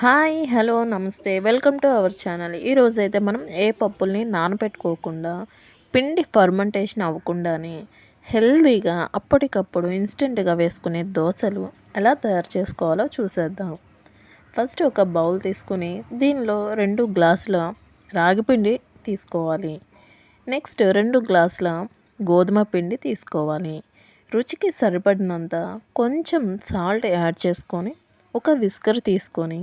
Hi hello నమస్తే. Welcome to our channel. ఈరోజు అయితే మనం ఏ పప్పుల్ని నానబెట్టుకోకుండా పిండి ఫర్మెంటేషన్ అవ్వకుండానే హెల్తీగా అప్పటికప్పుడు ఇన్స్టెంట్గా వేసుకునే దోశలు ఎలా తయారు చేసుకోవాలో చూసేద్దాం. ఫస్ట్ ఒక బౌల్ తీసుకుని దీనిలో రెండు గ్లాసుల రాగిపిండి తీసుకోవాలి. నెక్స్ట్ రెండు గ్లాసుల గోధుమ పిండి తీసుకోవాలి. రుచికి సరిపడినంత కొంచెం సాల్ట్ యాడ్ చేసుకొని ఒక విస్కర్ తీసుకొని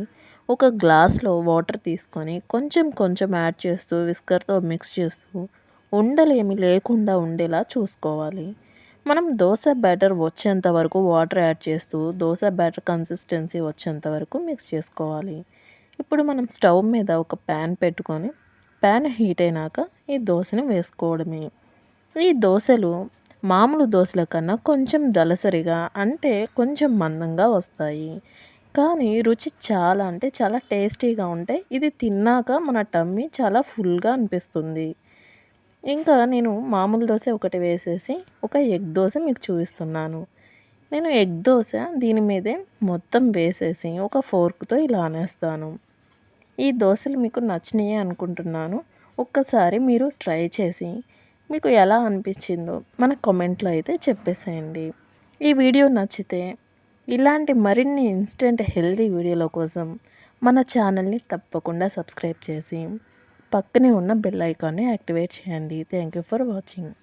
ఒక గ్లాస్లో వాటర్ తీసుకొని కొంచెం కొంచెం యాడ్ చేస్తూ విస్కర్తో మిక్స్ చేస్తూ ఉండలేమి లేకుండా ఉండేలా చూసుకోవాలి. మనం దోశ బ్యాటర్ వచ్చేంత వరకు వాటర్ యాడ్ చేస్తూ దోశ బ్యాటర్ కన్సిస్టెన్సీ వచ్చేంత వరకు మిక్స్ చేసుకోవాలి. ఇప్పుడు మనం స్టవ్ మీద ఒక ప్యాన్ పెట్టుకొని ప్యాన్ హీట్ అయినాక ఈ దోశని వేసుకోవడమే. ఈ దోశలు మామూలు దోశల కన్నా కొంచెం దలసరిగా అంటే కొంచెం మందంగా వస్తాయి. కానీ రుచి చాలా అంటే చాలా టేస్టీగా ఉంటాయి. ఇది తిన్నాక మన టమ్మీ చాలా ఫుల్గా అనిపిస్తుంది. ఇంకా నేను మామూలు దోశ ఒకటి వేసేసి ఒక ఎగ్ దోశ మీకు చూపిస్తున్నాను. నేను ఎగ్ దోశ దీని మీదే మొత్తం వేసేసి ఒక ఫోర్క్తో ఇలా అనేస్తాను. ఈ దోశలు మీకు నచ్చినాయి అనుకుంటున్నాను. ఒక్కసారి మీరు ట్రై చేసి మీకు ఎలా అనిపించిందో మన కామెంట్లో అయితే చెప్పేసేయండి. ఈ వీడియో నచ్చితే ఇలాంటి మరిన్ని ఇన్స్టెంట్ హెల్తీ వీడియోల కోసం మన ఛానల్ని తప్పకుండా సబ్స్క్రైబ్ చేసి పక్కనే ఉన్న బెల్ ఐకాన్ని యాక్టివేట్ చేయండి. Thank you for watching